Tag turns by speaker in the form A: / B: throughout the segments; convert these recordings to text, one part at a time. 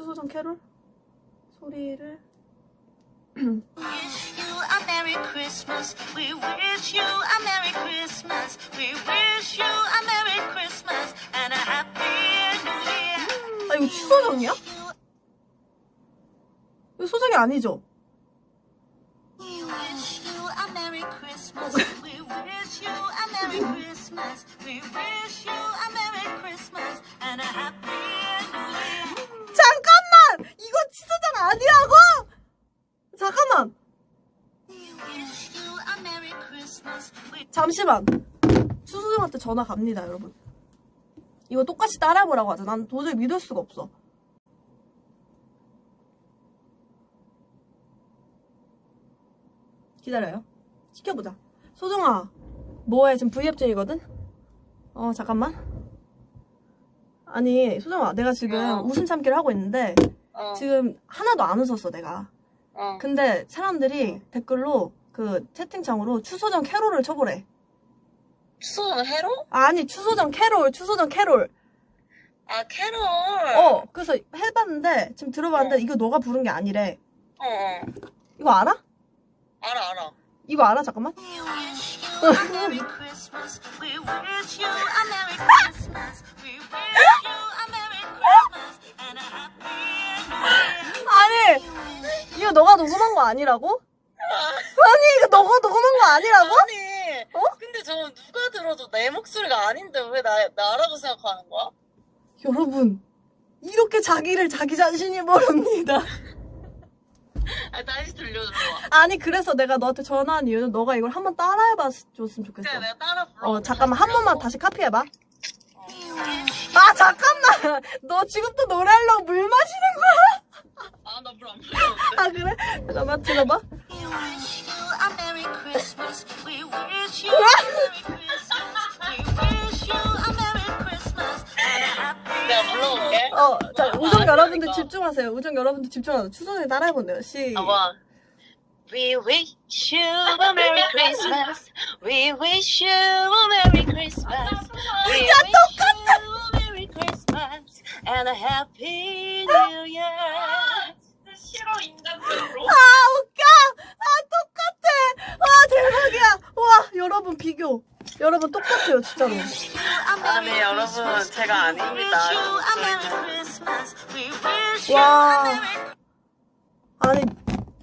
A: 추소정 캐롤 소리를
B: wish you a Merry Christmas. We wish you a Merry Christmas. We wish you a Merry Christmas and a Happy New Year.
A: 아 이거 추소정이야? 이거 소정이 아니죠?
B: We wish you a Merry Christmas. We wish you
A: 잠시만. 추소정한테 전화 갑니다, 여러분. 이거 똑같이 따라해보라고 하자. 난 도저히 믿을 수가 없어. 기다려요. 시켜보자. 소정아, 뭐해? 지금 V앱 중이거든? 어, 잠깐만. 아니, 소정아, 내가 지금
C: 어.
A: 웃음 참기를 하고 있는데,
C: 어,
A: 지금 하나도 안 웃었어, 내가.
C: 어.
A: 근데 사람들이 댓글로 그 채팅창으로 추소정 캐롤을 쳐보래.
C: 추소정 해로?
A: 아니 추소정 캐롤 추소정 캐롤
C: 아, 캐롤.
A: 어 그래서 해봤는데 지금 들어봤는데
C: 어.
A: 이거 너가 부른 게 아니래
C: 어, 어.
A: 이거 알아?
C: 알아, 알아.
A: 이거 알아 잠깐만. 아니 이거 너가 녹음한 거 아니라고? 아니 이거 너가 녹음한 거 아니라고?
C: 아니,
A: 어?
C: 근데 저건 누가 들어도 내 목소리가 아닌데 왜 나, 나라고 생각하는 거야?
A: 여러분 이렇게 자기를 자기 자신이 모릅니다
C: 아, 다시 들려줘.
A: 아니 그래서 내가 너한테 전화한 이유는 너가 이걸 한번 따라해봤으면 좋겠어
C: 그래, 내가 따라 불러.
A: 어 잠깐만 한 번만 다시 카피해봐 아 잠깐만 너 지금 또 노래하려고 물 마시는 거야?
C: 아, 나 물 안 마셨는데.
A: 아 그래? 잠깐만 들어봐
B: Christmas. We wish you a Merry Christmas. We wish you a Merry Christmas and a Happy
C: 내가
B: New
C: 불러올게.
B: Year.
A: 어, 자, 우정
C: 아,
A: 여러분들
C: 그러니까.
A: 집중하세요. 우정 여러분들 집중하세요. 추석에 따라해본대요. 시.
C: 아, 봐. We wish you a Merry Christmas. We wish you a Merry Christmas. We wish you a Merry Christmas and a Happy New Year. 진짜 싫어 인간적으로.
A: 비교. 여러분, 똑같아요, 진짜로.
C: 아니 여러분 제가 아닙니다.
A: 와. 아니,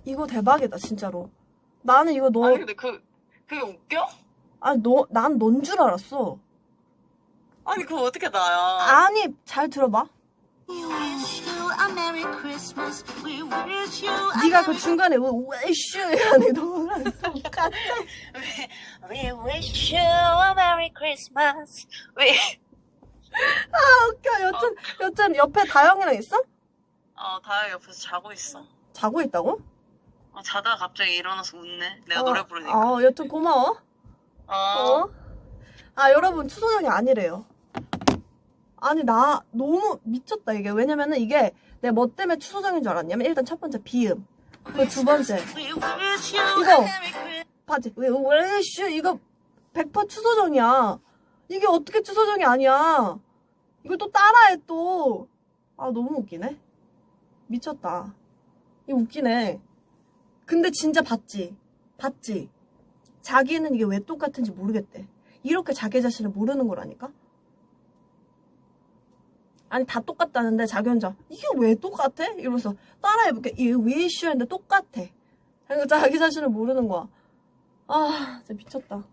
A: 이거 대박이다, 진짜로. 나는 이거 너,
C: 아니 근데 그 그게 웃겨?
A: 아니, 너, 난 넌 줄 알았어.
C: 아니 그거 어떻게 나야?
A: 아니, 잘 들어봐. 네가 그
B: Merry
A: 중간에 왜, 슈 하니 너랑 똑같아.
C: We wish you a Merry Christmas. We
A: 아, 웃겨. 여튼, 여튼, 옆에 다영이랑 있어?
C: 어 다혜 옆에서 자고 있어.
A: 자고 있다고?
C: 어, 자다가 갑자기 일어나서 웃네. 내가
A: 어,
C: 노래 부르니까.
A: 어, 여튼 고마워.
C: 어.
A: 어? 아, 여러분, 추소정이 아니래요. 아니, 나 너무 미쳤다, 이게. 왜냐면은 이게 내가 뭐 때문에 추소정인 줄 알았냐면, 일단 첫 번째, 비음. 그두 번째, 이거. 바지. 왜, 왜, 슈, 이거 100% 추소정이야. 이게 어떻게 추소정이 아니야. 이걸 또 따라해, 또. 아, 너무 웃기네. 미쳤다. 이거 웃기네. 근데 진짜 봤지? 봤지? 자기는 이게 왜 똑같은지 모르겠대. 이렇게 자기 자신을 모르는 거라니까? 아니, 다 똑같다는데 자기 혼자, 이게 왜 똑같아? 이러면서 따라해볼게. 이게 왜 이슈였는데 똑같아. 그러니까 자기 자신을 모르는 거야. 아, 진짜 미쳤다.